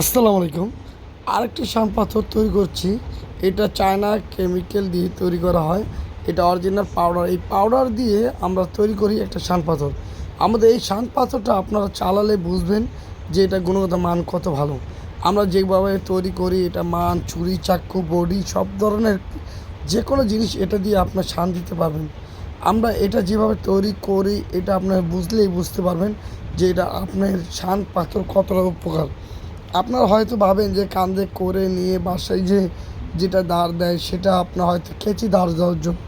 আসসালামু আলাইকুম। আরেকটি শান পাথর তৈরি করছি। এটা চায়না কেমিক্যাল দিয়ে তৈরি করা হয়। এটা অরিজিনাল পাউডার। এই পাউডার দিয়ে আমরা তৈরি করি একটা শান পাথর। আমাদের এই শান পাথরটা আপনারা চালালে বুঝবেন যে এটা গুণগত মান কত ভালো। আমরা যেভাবে তৈরি করি, এটা মান ছুরি চাক্ষু বডি, সব ধরনের যে কোনো জিনিস এটা দিয়ে আপনার শান দিতে পারবেন। আমরা এটা যেভাবে তৈরি করি, এটা আপনার বুঝলেই বুঝতে পারবেন যে এটা আপনার শান পাথর কতটা উপকার। আপনারা হয়তো ভাবেন যে কান্দে করে নিয়ে বাসায় যে যেটা দাঁড় দেয় সেটা আপনার হয়তো কেচি দাঁড় দেওয়ার জন্য।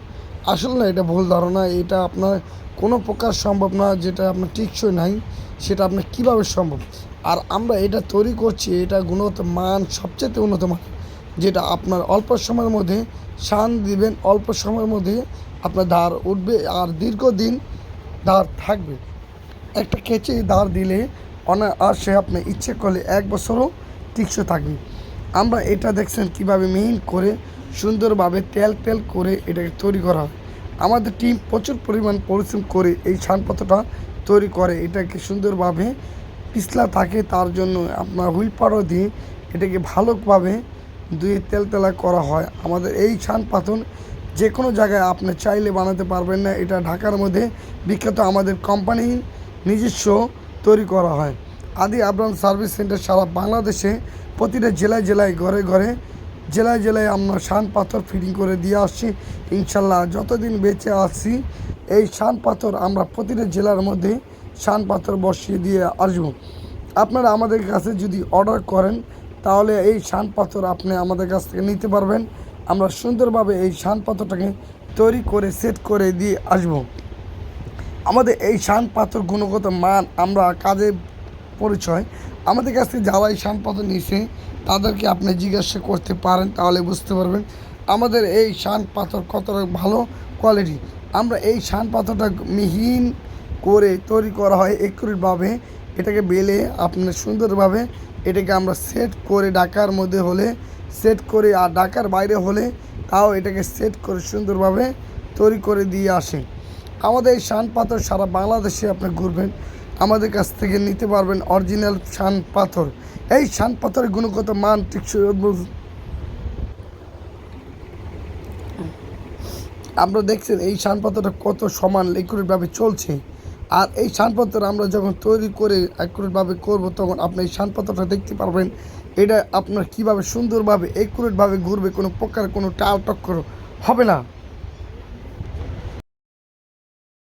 আসলে না, এটা ভুল ধারণা। এটা আপনার কোনো প্রকার সম্ভব না যেটা আপনার টিকসই নাই, সেটা আপনার কীভাবে সম্ভব? আর আমরা এটা তৈরি করছি, এটা গুণগত মান সবচেয়ে উন্নত মান যেটা আপনার অল্প সময়ের মধ্যে শান দিবেন, অল্প সময়ের মধ্যে আপনার ধার উঠবে আর দীর্ঘদিন ধার থাকবে। একটা কেচে দাঁড় দিলে অনায়াসে আপনি ইচ্ছে করলে এক বছরও টিকসে থাকবে। আমরা এটা দেখছেন কীভাবে মিহিন করে সুন্দরভাবে তেল তেল করে এটাকে তৈরি করা হয়। আমাদের টিম প্রচুর পরিমাণ পরিশ্রম করে এই ছানপত্রটা তৈরি করে। এটাকে সুন্দরভাবে পিছলা থাকে, তার জন্য আপনার হুইল পাউডার দিয়ে এটাকে ভালোভাবে ধুয়ে তেল তেলা করা হয়। আমাদের এই ছান পাথর যে কোনো জায়গায় আপনি চাইলে বানাতে পারবেন না। এটা ঢাকার মধ্যে বিখ্যাত আমাদের কোম্পানি নিজস্ব তৈরি করা হয়। আদি আব্রাম সার্ভিস সেন্টার সারা বাংলাদেশে প্রতিটা জেলায় জেলায়, ঘরে ঘরে, জেলায় জেলায় আমরা শান পাথর ফিটিং করে দিয়ে আসছি। ইনশাল্লাহ যতদিন বেঁচে আসছি এই শান পাথর আমরা প্রতিটা জেলার মধ্যে শান পাথর বসিয়ে দিয়ে আসব। আপনারা আমাদের কাছে যদি অর্ডার করেন, তাহলে এই শান পাথর আপনি আমাদের কাছ থেকে নিতে পারবেন। আমরা সুন্দরভাবে এই শান পাথরটাকে তৈরি করে, সেট করে দিয়ে আসব। আমাদের এই শান পাথর গুণগত মান আমরা কাজে পরিচয়। আমাদের কাছ থেকে যারা এই শান পাথর নিয়েছে, তাদেরকে আপনি জিজ্ঞাসা করতে পারেন, তাহলে বুঝতে পারবেন আমাদের এই শান পাথর কতটা ভালো কোয়ালিটি আমরা এই শান পাথরটা মিহিন করে তৈরি করা হয় একুরেটভাবে এটাকে বেলে আপনার সুন্দরভাবে এটাকে আমরা সেট করে ঢাকার মধ্যে হলে সেট করে আর ঢাকার বাইরে হলে তাও এটাকে সেট করে সুন্দরভাবে তৈরি করে দিয়ে আসে। আমাদের এই শান পাথর সারা বাংলাদেশে আপনি ঘুরবেন, আমাদের কাছ থেকে নিতে পারবেন অরিজিনাল শান পাথর। এই শান পাথরের গুণগত মান টিকসই আপনারা দেখছেন এই শান পাথরটা কত সমান একুরেটভাবে চলছে। আর এই শান পাথর আমরা যখন তৈরি করে একুরেটভাবে করব, তখন আপনি এই শান পাথরটা দেখতে পারবেন, এটা আপনার কীভাবে সুন্দরভাবে একুরেটভাবে ঘুরবে, কোনো প্রকার কোনো টাল টক্কর হবে না।